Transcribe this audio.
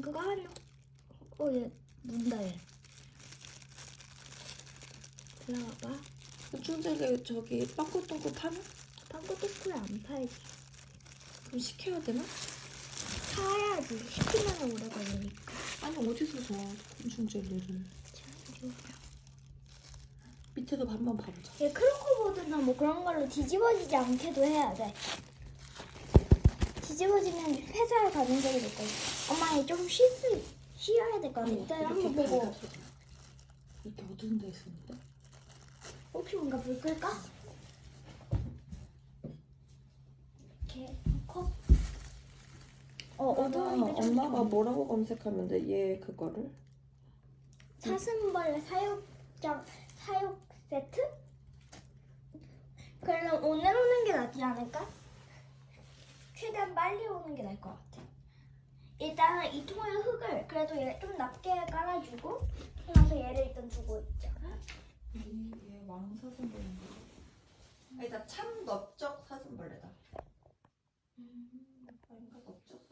그거 하나. 어, 얘 문다 얘. 들어가봐. 충전기 저기 빵꾸똥꾸 파나? 토크에 안 팔지. 그럼 시켜야 되나? 사야지. 시키면 오래 걸리니까. 아니 어디서 사 곤충 젤리를 자, 이거. 밑에도 한번 봐보자 얘 크로커보드나 뭐 그런 걸로 뒤집어지지 않게도 해야 돼. 뒤집어지면 회사에 가는 적이 있거든. 엄마 얘좀 쉬, 쉬어야 될 것 같아. 이따 한번 보고. 이렇게 어두운 데 있었는데 혹시 뭔가 불 끌까? 이렇게 컵. 어, 어두운데 좀 엄마가 뭐라고 검색하면 돼? 얘 그거를? 사슴벌레 사육장 사육 세트? 그럼 오늘 오는 게 낫지 않을까? 최대한 빨리 오는 게 나을 것 같아. 일단 이 통에 흙을 그래도 얘 좀 낮게 깔아주고 나서 얘를 일단 두고 있자. 얘 왕사슴벌레인가? 아니다 참 넓적 사슴벌레다 아닌가? 넓적